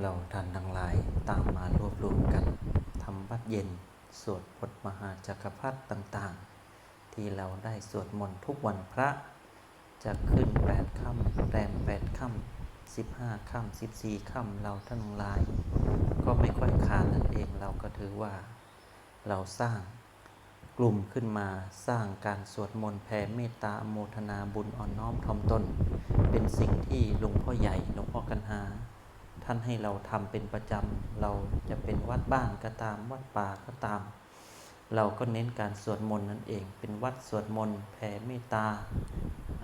เราท่านทั้งหลายตามมารวบรวมกันทำบัดเย็น สวดบทมหาจักรพรรดิต่างๆ ที่เราได้สวดมนต์ทุกวันพระ จะขึ้นแปดค่ำแรมแปดค่ำสิบห้าค่ำสิบสี่ค่ำเราท่านทั้งหลาย ก็ไม่ค่อยขาดนั่นเองเราก็ถือว่า เราสร้างกลุ่มขึ้นมาสร้างการสวดมนต์แผ่เมตตาโมทนาบุญอ่อนน้อมถ่อมตน เป็นสิ่งที่หลวงพ่อใหญ่หลวงพ่อกันหา ท่านให้เราทำเป็นประจำเราจะเป็นวัดบ้านก็ตามวัดป่าก็ตาม เราก็เน้นการสวดมนต์นั่นเอง เป็นวัดสวดมนต์แผ่เมตตา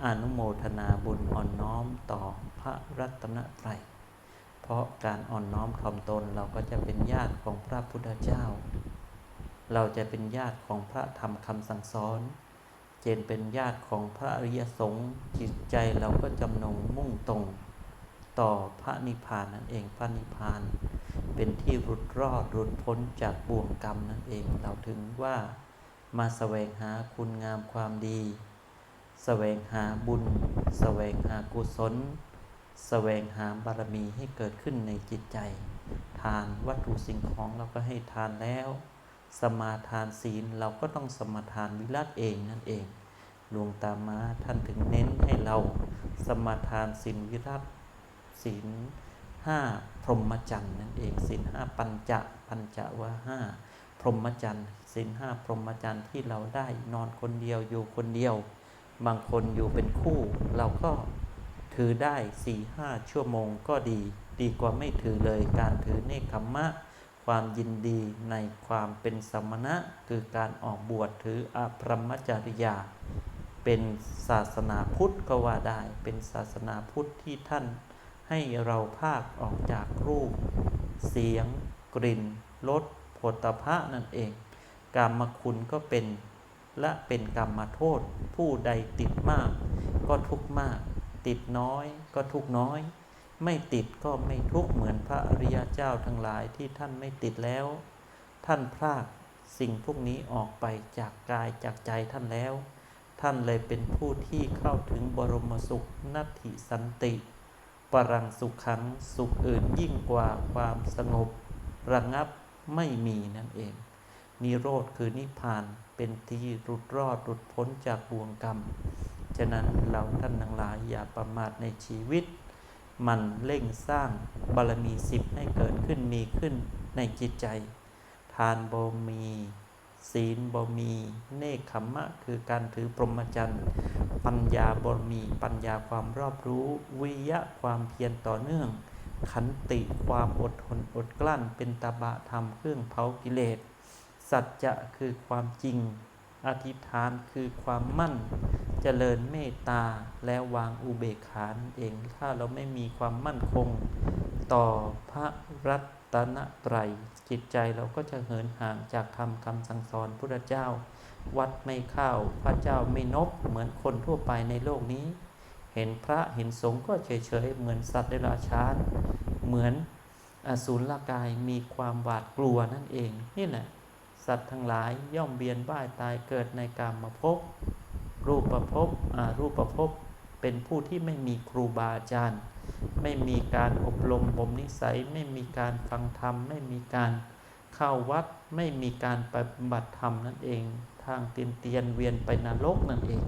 อนุโมทนาบุญอ่อนน้อมต่อพระรัตนตรัยเพราะการอ่อนน้อมถ่อมตนเราก็จะเป็นญาติของพระพุทธเจ้า เราจะเป็นญาติของพระธรรมคำสั่งสอน เจนเป็นญาติของพระอริยสงฆ์จิตใจเราก็จำนงมุ่งตรง ต่อพระนิพพานนั่นเองพระนิพพาน เป็นที่หลุดรอดหลุดพ้นจากบ่วงกรรมนั่นเอง เราถึงว่ามาแสวงหาคุณงามความดีแสวงหาบุญแสวงหากุศลแสวงหาบารมีให้เกิดขึ้นในจิตใจ ทานวัตถุสิ่งของเราก็ให้ทานแล้ว สมาทานศีลเราก็ต้องสมาทานวิรัตเองนั่นเองหลวงตามาท่านถึงเน้นให้เราสมาทานศีลวิรัต ศีลห้าพรหมจรรย์นั่นเองศีลห้าปัญจะปัญจะว่าห้าพรหมจรรย์ศีลห้าพรหมจรรย์ที่เราได้นอนคนเดียวอยู่คนเดียว บางคนอยู่เป็นคู่ เราก็ถือได้สี่ห้าชั่วโมงก็ดี ดีกว่าไม่ถือเลยการถือเนคขมมะ ความยินดีในความเป็นสมณะ คือการออกบวชถืออภรมจริยา เป็นศาสนาพุทธก็ว่าได้ เป็นศาสนาพุทธที่ท่าน ให้เราภาคออกจากรูป เสียง กลิ่นรสผลตภะนั่นเอง กรรมคุณก็เป็นและเป็นกรรมโทษ ผู้ใดติดมาก ก็ทุกมาก ติดน้อยก็ทุกน้อย ไม่ติดก็ไม่ทุกเหมือนพระอริยเจ้าทั้งหลายที่ท่านไม่ติดแล้ว ท่านพรากสิ่งพวกนี้ออกไปจากกายจากใจท่านแล้ว ท่านเลยเป็นผู้ที่เข้าถึงบรมสุขนัตถิสันติ ปรังสุขขังสุขอื่นยิ่งกว่าความสงบ ระงับไม่มีนั่นเอง นิโรธคือนิพพานเป็นที่หลุดรอดหลุดพ้นจากบ่วงกรรม ฉะนั้นเราท่านทั้งหลายอย่าประมาทในชีวิต มันเร่งสร้างบารมีสิบให้เกิดขึ้นมีขึ้นในจิตใจ ทานบมี ศีลบมี เนคขมมะ คือการถือปรหมจรรย์ ปัญญาบรมีปัญญาความรอบรู้ วิยะความเพียรต่อเนื่อง ขันติความอดทนอดกลั้น เป็นตบะธรรมเครื่องเผากิเลส สัจจะคือความจริง อธิษฐานคือความมั่น เจริญเมตตาแล้ววางอุเบกขานเองถ้าเราไม่มีความมั่นคง ต่อพระรัตนตรัยจิตใจเราก็จะเหินห่างจากธรรมคำสั่งสอนพุทธเจ้า วัดไม่เข้าพระเจ้าไม่นบเหมือนคนทั่วไปในโลกนี้ เห็นพระเห็นสงฆ์ก็เฉยๆ เหมือนสัตว์เดรัจฉานเหมือนอสูรกายมีความหวาดกลัวนั่นเองนี่แหละสัตว์ทั้งหลายย่อมเวียนว่ายตายเกิดในกามมาพบรูปประพบรูปประพบเป็นผู้ที่ไม่มีครูบาอาจารย์ ไม่มีการอบรมบ่มนิสัย ไม่มีการฟังธรรม ไม่มีการเข้าวัด ไม่มีการปฏิบัติธรรมนั่นเอง ทางเตียนเตียนเวียนไปนรกนั่นเอง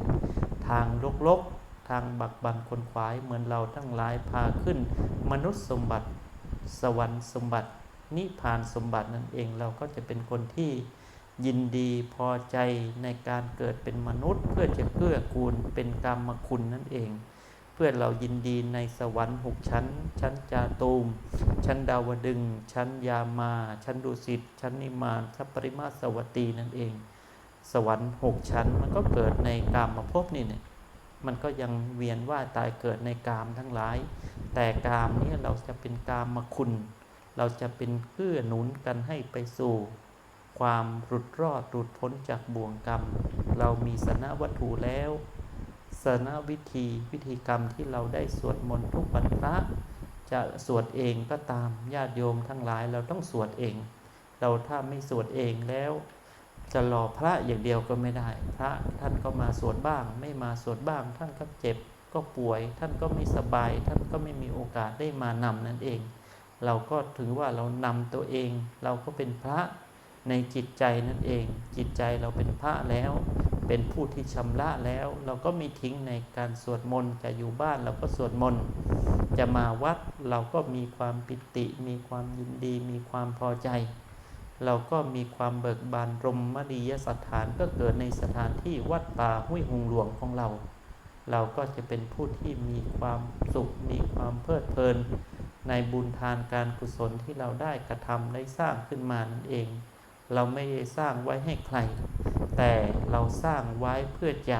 ทางลกลกทางบักบันคนขวายเหมือนเราทั้งหลายพาขึ้น มนุษย์สมบัติ สวรรค์สมบัติ นิพพานสมบัตินั่นเองเราก็จะเป็นคนที่ยินดีพอใจในการเกิดเป็นมนุษย์ เพื่อจะเกื้อกูลเป็นกรรมคุณนั่นเอง เพื่อเรายินดีในสวรรค์หกชั้น ชั้นจาตูม ชั้นดาวดึง ชั้นยามา ชั้นดุสิตชั้นนิมานชั้นปริมาสวัตตีนั่นเอง สวรรค์หกชั้น มันก็เกิดในกามมาพบนี่เนี่ยมันก็ยังเวียนว่าตายเกิดในกามทั้งหลาย แต่กามนี้เราจะเป็นกามมาคุณ เราจะเป็นเกื้อหนุนกันให้ไปสู่ ความหลุดรอดหลุดพ้นจากบ่วงกรรม เรามีสนะวัตถุแล้วสนะวิธีวิธีกรรมที่เราได้สวดมนต์ทุกวันพระจะสวดเองก็ตามญาติโยมทั้งหลายเราต้องสวดเอง เราถ้าไม่สวดเองแล้ว จะรอพระอย่างเดียวก็ไม่ได้ พระท่านก็มาสวดบ้าง ไม่มาสวดบ้าง ท่านก็เจ็บก็ป่วย ท่านก็ไม่สบาย ท่านก็ไม่มีโอกาสได้มานำนั่นเอง เราก็ถือว่าเรานำตัวเอง เราก็เป็นพระในจิตใจนั่นเอง จิตใจเราเป็นพระแล้ว เป็นผู้ที่ชำระแล้ว เราก็ไม่ทิ้งในการสวดมนต์จะอยู่บ้านเราก็สวดมนต์จะมาวัดเราก็มีความปิติ มีความยินดี มีความพอใจ เราก็มีความเบิกบานรมมณียสถานก็เกิดในสถานที่วัดป่าห้วยหงหลวงของเรา เราก็จะเป็นผู้ที่มีความสุข มีความเพลิดเพลิน ในบุญทานการกุศลที่เราได้กระทำได้สร้างขึ้นมานั่นเอง เราไม่ได้สร้างไว้ให้ใคร แต่เราสร้างไว้เพื่อจะ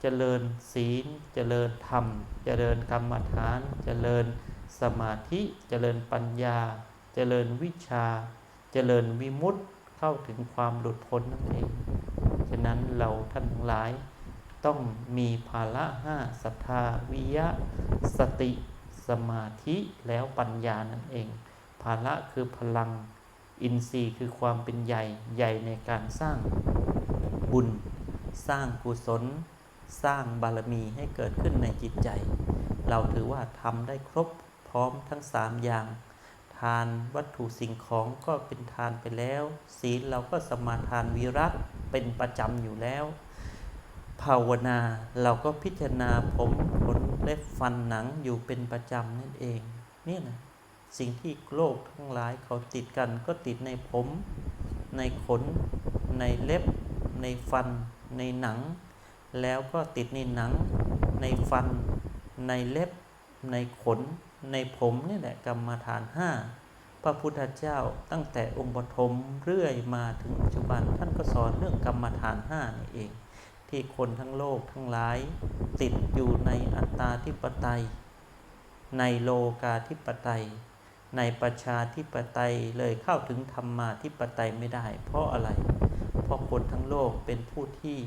เจริญศีล เจริญธรรม เจริญกรรมฐาน เจริญสมาธิ เจริญปัญญา เจริญวิชา เจริญวิมุตติเข้าถึงความหลุดพ้นนั่นเอง ฉะนั้นเราท่านทั้งหลาย ต้องมีภาระห้าศรัทธาวิยะ สติสมาธิแล้วปัญญานั่นเอง ภาระคือพลังอินทรีย์คือความเป็นใหญ่ใหญ่ในการสร้างบุญ สร้างกุศล สร้างบารมีให้เกิดขึ้นในจิตใจ เราถือว่าทำได้ครบพร้อมทั้งสามอย่าง ทานวัตถุสิ่งของก็เป็นทานไปแล้ว ศีลเราก็สมาทานวิรัตเป็นประจำอยู่แล้ว ภาวนาเราก็พิจารณาผมขนเล็บฟันหนังอยู่เป็นประจำนั่นเองนี่นะสิ่งที่โลกทั้งหลายเขาติดกันก็ติดในผม ในขน ในเล็บ ในฟัน ในหนัง แล้วก็ติดในหนัง ในฟัน ในเล็บ ในขน ในผมนี่แหละกรรมฐานห้าพระพุทธเจ้าตั้งแต่องค์ปฐมเรื่อยมาถึงปัจจุบันท่านก็สอนเรื่องกรรมฐานห้านี่เอง ที่คนทั้งโลกทั้งหลาย ติดอยู่ในอัตตาธิปไตย ในโลกาธิปไตย ในประชาธิปไตยเลยเข้าถึงธรรมาธิปไตยไม่ได้ เพราะอะไร เพราะคนทั้งโลกเป็นผู้ที่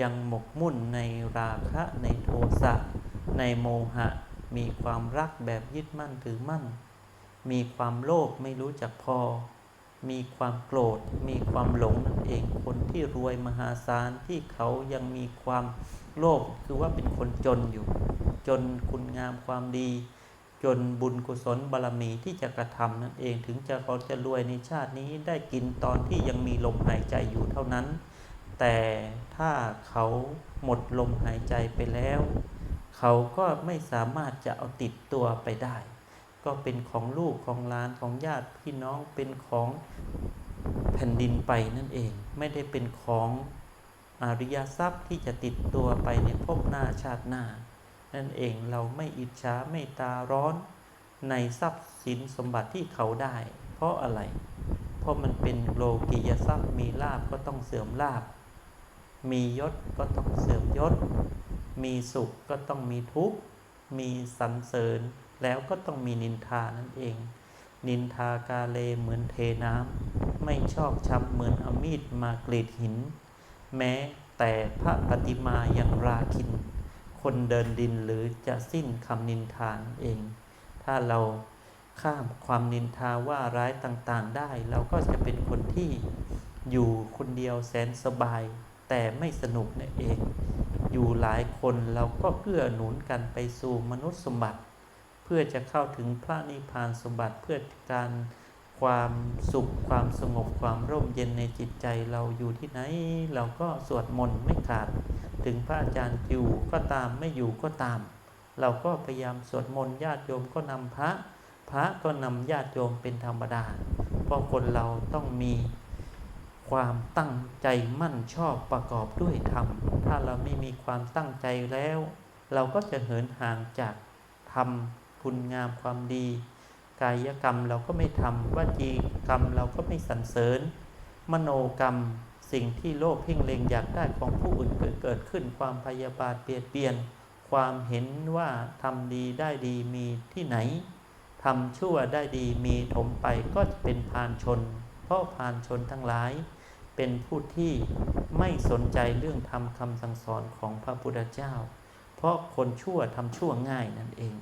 ยังหมกมุ่นในราคะในโทสะในโมหะ มีความรักแบบยึดมั่นถือมั่น มีความโลภไม่รู้จักพอ มีความโกรธ มีความหลงนั่นเอง คนที่รวยมหาศาลที่เขายังมีความโลภคือว่าเป็นคนจนอยู่ จนคุณงามความดี จนบุญกุศลบารมีที่จะกระทำนั่นเองถึงจะเขาจะรวยในชาตินี้ได้กินตอนที่ยังมีลมหายใจอยู่เท่านั้น แต่ถ้าเขาหมดลมหายใจไปแล้ว เขาก็ไม่สามารถจะเอาติดตัวไปได้ ก็เป็นของลูกของหลานของญาติพี่น้องเป็นของแผ่นดินไปนั่นเอง ไม่ได้เป็นของอริยทรัพย์ที่จะติดตัวไปในภพหน้าชาติหน้า นั่นเองเราไม่อิจฉาไม่ตาร้อนในทรัพย์สินสมบัติที่เขาได้ เพราะอะไร เพราะมันเป็นโลกียทรัพย์มีลาบก็ต้องเสื่อมลาบ มียศก็ต้องเสื่อมยศ มีสุขก็ต้องมีทุกข์ มีสรรเสริญแล้วก็ต้องมีนินทานั่นเอง นินทากาเลเหมือนเทน้ำไม่ชอบช้ำเหมือนเอามีดมากรีดหิน แม้แต่พระปฏิมาอย่างราคิน คนเดินดินหรือจะสิ้นคำนินทานเอง ถ้าเราข้ามความนินทาว่าร้ายต่างๆได้ เราก็จะเป็นคนที่อยู่คนเดียวแสนสบาย แต่ไม่สนุกนั่นเอง อยู่หลายคนเราก็เกื้อหนุนกันไปสู่มนุษย์สมบัติ เพื่อจะเข้าถึงพระนิพพานสมบัติเพื่อการความสุขความสงบความร่มเย็นในจิตใจเราอยู่ที่ไหน เราก็สวดมนต์ไม่ขาด ถึงพระอาจารย์อยู่ก็ตามไม่อยู่ก็ตาม เราก็พยายามสวดมนต์ญาติโยมก็นำพระ พระก็นำญาติโยมเป็นธรรมดา เพราะคนเราต้องมี ความตั้งใจมั่นชอบประกอบด้วยธรรม ถ้าเราไม่มีความตั้งใจแล้ว เราก็จะเหินห่างจากธรรมคุณงามความดี กายกรรมเราก็ไม่ทำวจีกรรมเราก็ไม่สรรเสริญ มโนกรรมสิ่งที่โลภเพ่งเล็งอยากได้ของผู้อื่นเกิดเกิดขึ้นความพยาบาทเปลี่ยนเปลี่ยน ความเห็นว่าทำดีได้ดีมีที่ไหนทำชั่วได้ดีมีถมไปก็จะเป็นพานชน เพราะพานชนทั้งหลาย เป็นผู้ที่ไม่สนใจเรื่องธรรมคำสั่งสอนของพระพุทธเจ้า เพราะคนชั่วทำชั่วง่ายนั่นเอง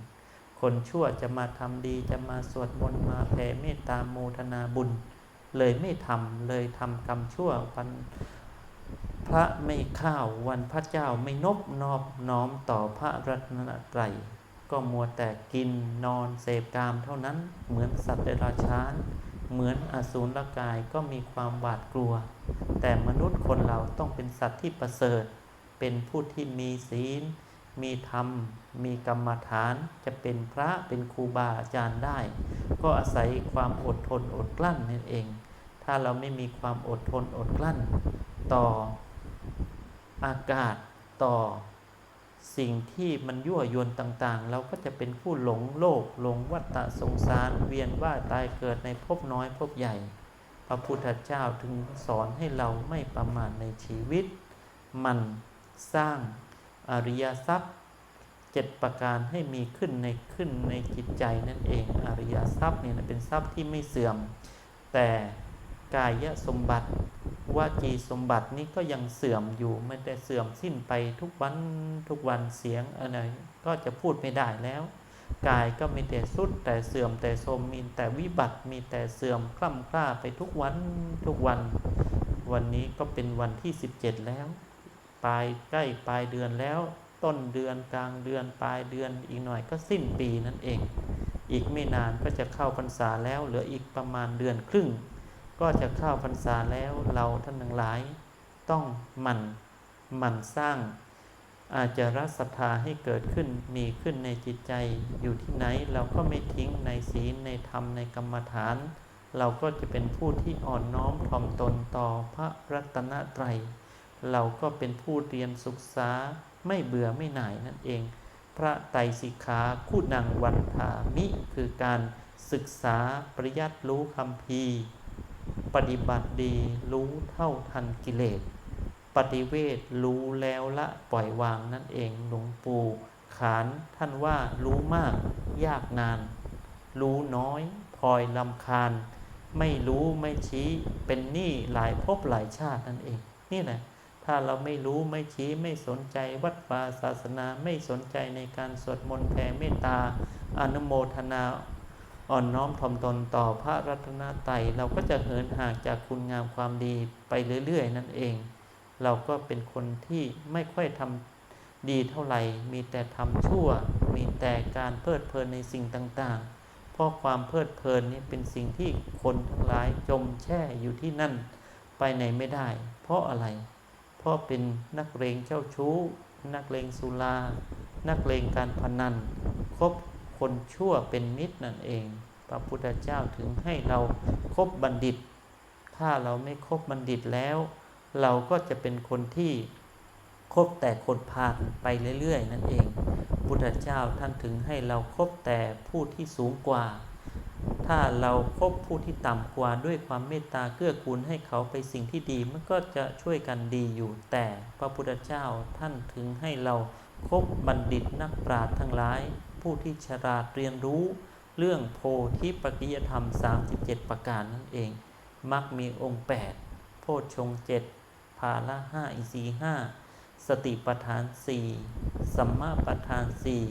คนชั่วจะมาทำดีจะมาสวดมนต์มาแผ่เมตตาโมทนาบุญ เลยไม่ทำเลยทำกรรมชั่ววันพระไม่ข้าววันพระเจ้าไม่นบนอบน้อมต่อพระรัตนตรัยก็มัวแต่กินนอนเสพกามเท่านั้นเหมือนสัตว์เดรัจฉาน เหมือนอสูรกายก็มีความหวาดกลัว แต่มนุษย์คนเราต้องเป็นสัตว์ที่ประเสริฐ เป็นผู้ที่มีศีล มีธรรม มีกรรมฐาน จะเป็นพระเป็นครูบาอาจารย์ได้ ก็อาศัยความอดทนอดกลั้นนั่นเอง ถ้าเราไม่มีความอดทนอดกลั้น ต่ออากาศต่อ สิ่งที่มันยั่วยวนต่างๆ เราก็จะเป็นผู้หลงโลกหลงวัฏสงสาร เวียนว่าตายเกิดในภพน้อยภพใหญ่ พระพุทธเจ้าถึงสอนให้เราไม่ประมาทในชีวิต มันสร้างอริยทรัพย์เจ็ดประการให้มีขึ้นในขึ้นในจิตใจนั่นเองอริยทรัพย์เนี่ยเป็นทรัพย์ที่ไม่เสื่อม แต่ กายสมบัติวจีสมบัตินี้ก็ยังเสื่อมอยู่ไม่ได้เสื่อมสิ้นไปทุกวันทุกวันเสียงอะไรก็จะพูดไม่ได้แล้ว กายก็มีแต่สุดแต่เสื่อมแต่โทมมีแต่วิบัติมีแต่เสื่อมคล่ำคล้าไปทุกวันทุกวัน วันนี้ก็เป็นวันที่ 17 แล้ว ปลายใกล้ปลายเดือนแล้ว ต้นเดือนกลางเดือนปลายเดือนอีกหน่อยก็สิ้นปีนั่นเอง อีกไม่นานก็จะเข้าพรรษาแล้วเหลืออีกประมาณเดือนครึ่ง ก็จะเข้าพรรษาแล้วเราท่านทั้งหลาย ต้องหมั่นหมั่นสร้าง อาจจะรัศรัทธาให้เกิดขึ้นมีขึ้นในจิตใจอยู่ที่ไหน เราก็ไม่ทิ้งในศีลในธรรมในกรรมฐาน เราก็จะเป็นผู้ที่อ่อนน้อมถ่อมตนต่อพระรัตนตรัย เราก็เป็นผู้เรียนศึกษาไม่เบื่อไม่หน่ายนั่นเอง พระไตรสิกขาคู่นังวันธามิ คือการศึกษาปริยัติรู้คำพี ปฏิบัติดีรู้เท่าทันกิเลส ปฏิเวทรู้แล้วละปล่อยวางนั่นเองหลวงปู่ขานท่านว่ารู้มากยากนาน รู้น้อยพลอยลำคาญ ไม่รู้ไม่ชี้เป็นหนี้หลายภพหลายชาตินั่นเอง นี่แหละถ้าเราไม่รู้ไม่ชี้ไม่สนใจวัดวาศาสนาไม่สนใจในการสวดมนต์แผ่เมตตาอนุโมทนา อ่อนน้อมถ่อมตนต่อพระรัตนตรัยเราก็จะเหินห่างจากคุณงามความดีไปเรื่อย ๆ นั่นเอง เราก็เป็นคนที่ไม่ค่อยทำดีเท่าไหร่ มีแต่ทำชั่ว มีแต่การเพลิดเพลินในสิ่งต่างๆ เพราะความเพลิดเพลินนี่เป็นสิ่งที่คนทั้งหลายจมแช่อยู่ที่นั่น ไปไหนไม่ได้ เพราะอะไร เพราะเป็นนักเลงเจ้าชู้ นักเลงสุรา นักเลงการพนันคบ คนชั่วเป็นมิตรนั่นเอง พระพุทธเจ้าถึงให้เราครบบัณฑิต ถ้าเราไม่คบบัณฑิตแล้ว เราก็จะเป็นคนที่คบแต่คนพาลไปเรื่อยๆ นั่นเอง พุทธเจ้าท่านถึงให้เราครบแต่ผู้ที่สูงกว่า ถ้าเราครบผู้ที่ต่ำกว่าด้วยความเมตตาเกื้อกูลให้เขาไปสิ่งที่ดีมันก็จะช่วยกันดีอยู่ แต่พระพุทธเจ้าท่านถึงให้เราคบบัณฑิตนักปราชญ์ทั้งหลาย ผู้ที่ฉลาดเรียนรู้เรื่องโพธิปัจจยธรรม 37 ประการนั่นเอง มักมีองค์ 8 โพชฌงเจ็ดภาละห้าอินทรีย์ห้าสติปัฏฐานสี่สัมมาปัฏฐานสี่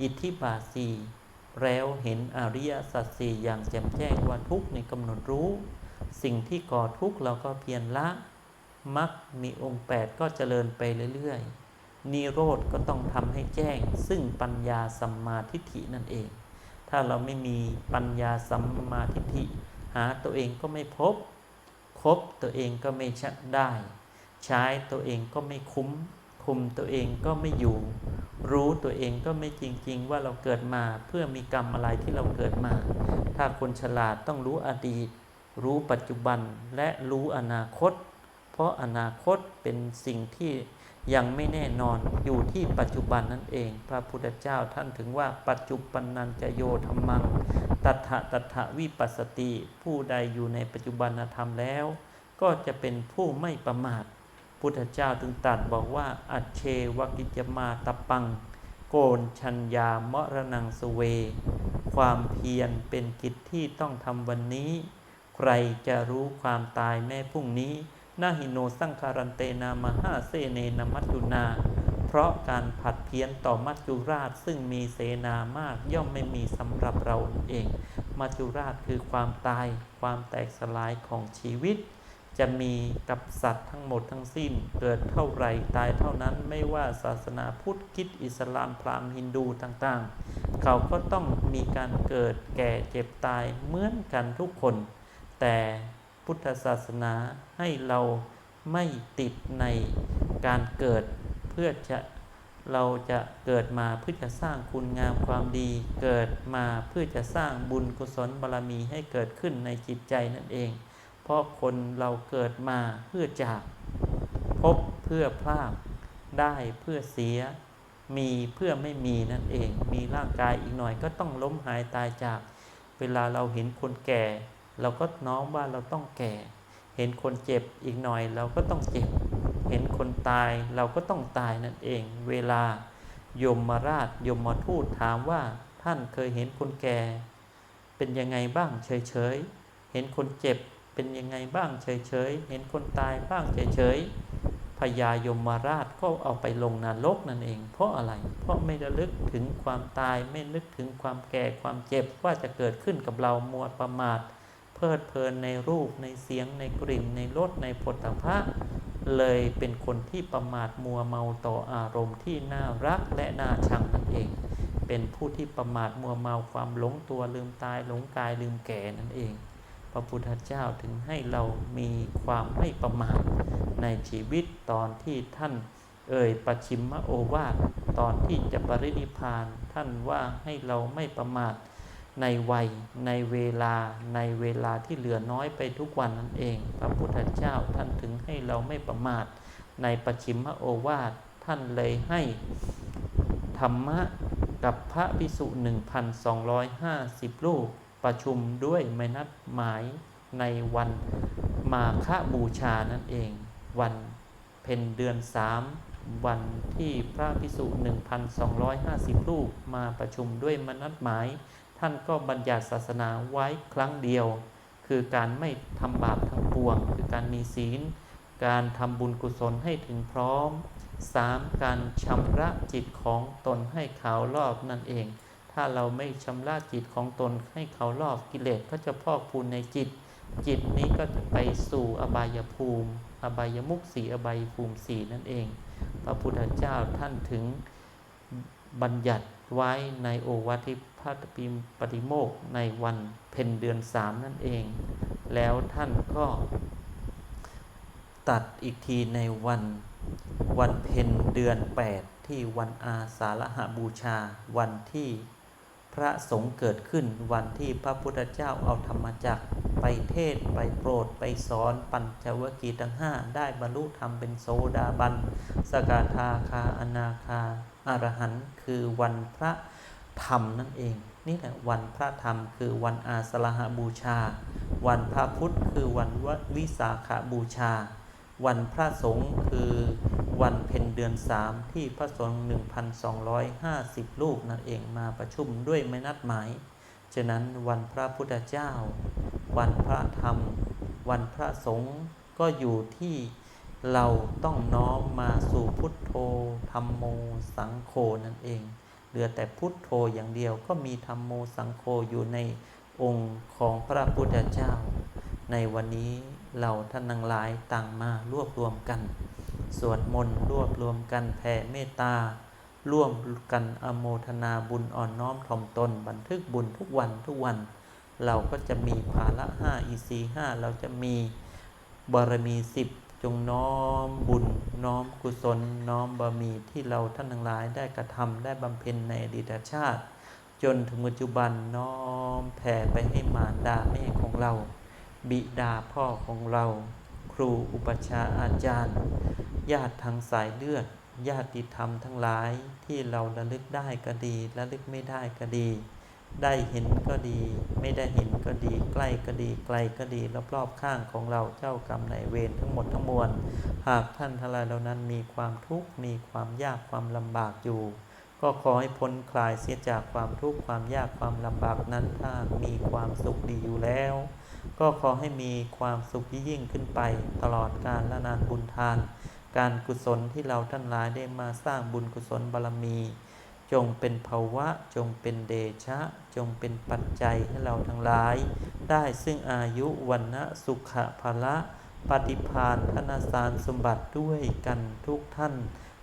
อิทธิบาทสี่แล้วเห็นอริยสัจสี่อย่างแจ่มแจ้งว่าทุกในกำหนดรู้ สิ่งที่ก่อทุกข์เราก็เพียรละมักมีองค์ 8 ก็เจริญไปเรื่อยๆ นิโรธก็ต้องทำให้แจ้ง ซึ่งปัญญาสัมมาทิฏฐินั่นเอง ถ้าเราไม่มีปัญญาสัมมาทิฏฐิ หาตัวเองก็ไม่พบ คบตัวเองก็ไม่ชะได้ ใช้ตัวเองก็ไม่คุ้ม คุมตัวเองก็ไม่อยู่ รู้ตัวเองก็ไม่จริง ๆ ว่าเราเกิดมาเพื่อมีกรรมอะไรที่เราเกิดมา ถ้าคนฉลาดต้องรู้อดีต รู้ปัจจุบันและรู้อนาคต เพราะอนาคตเป็นสิ่งที่ ยังไม่แน่นอนอยู่ที่ปัจจุบันนั่นเอง พระพุทธเจ้าท่านถึงว่าปัจจุบันนันจะโยธรรมัง ตัถะตัถะวิปัสสติ ผู้ใดอยู่ในปัจจุบันธรรมแล้ว ก็จะเป็นผู้ไม่ประมาท พุทธเจ้าถึงตรัสบอกว่า อัจเชวกิจมาตปัง โกนชัญญามรณังสเว ความเพียรเป็นกิจที่ต้องทำวันนี้ ใครจะรู้ความตายแม่พรุ่งนี้ นาหิโนสังคารันเตนามหาเสเนนมัจจุนา เพราะการผัดเพี้ยนต่อมัจจุราชซึ่งมีเสนามากย่อมไม่มีสำหรับเราเอง มัจจุราชคือความตาย ความแตกสลายของชีวิต จะมีกับสัตว์ทั้งหมดทั้งสิ้น เกิดเท่าไรตายเท่านั้นไม่ว่าศาสนาพุทธคิดอิสลามพราหมณ์ฮินดูต่างๆ เขาก็ต้องมีการเกิดแก่เจ็บตายเหมือนกันทุกคน แต่ พุทธศาสนาให้เราไม่ติดในการเกิดเพื่อจะเราจะเกิดมาเพื่อจะสร้างคุณงามความดี เกิดมาเพื่อจะสร้างบุญกุศลบารรมีให้เกิดขึ้นในจิตใจนั่นเอง เพราะคนเราเกิดมาเพื่อจากพบเพื่อพลาดได้เพื่อเสีย มีเพื่อไม่มีนั่นเอง มีร่างกายอีกหน่อยก็ต้องล้มหายตายจาก เวลาเราเห็นคนแก่ เราก็น้อมว่าเราต้องแก่ เห็นคนเจ็บอีกหน่อยเราก็ต้องเจ็บ เห็นคนตายเราก็ต้องตายนั่นเอง เวลายมมาราชยมมาทูตถามว่าท่านเคยเห็นคนแก่ เป็นยังไงบ้างเฉยๆ เห็นคนเจ็บเป็นยังไงบ้างเฉยๆ เห็นคนตายบ้างเฉยๆ พญายมมาราชก็เอาไปลงนรกนั่นเอง เพราะอะไร เพราะไม่ระลึกถึงความตายไม่นึกถึงความแก่ความเจ็บว่าจะเกิดขึ้นกับเรามัวประมาท เพลิดเพลินในรูปในเสียงในกลิ่นในรสในผลตภะเลยเป็นคนที่ประมาทมัวเมาต่ออารมณ์ที่น่ารักและน่าชังนั่นเอง เป็นผู้ที่ประมาทมัวเมาความหลงตัวลืมตายหลงกายลืมแก่นั่นเอง พระพุทธเจ้าถึงให้เรามีความไม่ประมาทในชีวิตตอนที่ท่านเอ่ยปัชิมมโอวาทตอนที่จะปรินิพานท่านว่าให้เราไม่ประมาท ในวัย ในเวลา ในเวลาที่เหลือน้อยไปทุกวันนั่นเอง พระพุทธเจ้าท่านถึงให้เราไม่ประมาท ในปชิมโอวาทท่านเลยให้ธรรมะกับพระภิกษุ 1,250 รูปประชุมด้วยไม่นัดหมายในวันมาฆบูชานั่นเอง วันเพ็ญเดือนสามวันที่พระภิกษุ 1,250 รูปมาประชุมด้วยมนัดหมาย ท่านก็บัญญัติศาสนาไว้ครั้งเดียว คือการไม่ทำบาปทั้งปวง คือการมีศีล การทำบุญกุศลให้ถึงพร้อม 3. การชำระจิตของตนให้ขาวรอบนั่นเอง ถ้าเราไม่ชำระจิตของตนให้เขารอบกิเลสก็จะพอกพูนในจิต จิตนี้ก็จะไปสู่อบายภูมิ อบายมุขสีอบายภูมิสีนั่นเอง พระพุทธเจ้าท่านถึงบัญญัติ ไว้ในโอวัติพัตปิมปฏิโมกในวันเพ็ญเดือนสามนั่นเอง แล้วท่านก็ตัดอีกทีในวันวันเพ็ญเดือน 8 ที่วันอาสาฬหบูชา วันที่พระสงฆ์เกิดขึ้นวันที่พระพุทธเจ้าเอาธรรมจักร ไปเทศไปโปรดไปสอนปัญจวัคคีย์ทั้งห้าได้บรรลุธรรมเป็นโสดาบัน สกทาคาอนาคาอรหันต์คือวันพระธรรมนั่นเอง นี่แหละวันพระธรรมคือวันอาสาฬหบูชา วันพระพุทธคือวันวิสาขาบูชา วันพระสงฆ์คือวันเพ็ญเดือนสามที่พระสงฆ์1,250รูปนั่นเองมาประชุมด้วยไม่นัดหมาย ฉะนั้นวันพระพุทธเจ้า วันพระธรรม วันพระสงฆ์ก็อยู่ที่เราต้องน้อมมาสู่พุทโธธรรมโมสังโฆนั่นเอง เหลือแต่พุทโธอย่างเดียวก็มีธรรมโมสังโฆอยู่ในองค์ของพระพุทธเจ้า ในวันนี้เราท่านนังหลายต่างมารวบรวมกัน สวดมนต์รวบรวมกันแผ่เมตตา ร่วมกันอโมทนาบุญอ่อนน้อมถ่อมตน บันทึกบุญทุกวันทุกวัน เราก็จะมีภาละห้าอีสีห้าเราจะมีบารมีสิบจงน้อมบุญ น้อมกุศล น้อมบารมีที่เราท่านทั้งหลายได้กระทำได้บำเพ็ญในอดีตชาติ จนถึงปัจจุบันน้อมแผ่ไปให้มารดาแม่ของเรา บิดาพ่อของเรา ครูอุปชาอาจารย์ ญาติทางสายเลือด ญาติธรรมทั้งหลายที่เราระลึกได้ก็ดีระลึกไม่ได้ก็ดี ได้เห็นก็ดี ไม่ได้เห็นก็ดี ใกล้ก็ดี ไกลก็ดีรอบๆข้างของเราเจ้ากรรมนายเวรทั้งหมดทั้งมวล หากท่านทั้งหลายเหล่านั้นมีความทุกข์มีความยากความลำบากอยู่ ก็ขอให้พ้นคลายเสียจากความทุกข์ความยากความลำบากนั้นถ้ามีความสุขดีอยู่แล้ว ก็ขอให้มีความสุขยิ่งขึ้นไป ตลอดกาลและนานบุญทาน การกุศลที่เราท่านหลายได้มาสร้างบุญกุศลบารมี จงเป็นภาวะ จงเป็นเดชะ จงเป็นปัจจัยให้เราทั้งหลาย ได้ซึ่งอายุวันนะสุขภละ ปฏิภาณธนาสารสมบัติด้วยกันทุกท่าน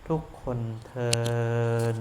ทุกคนเทิน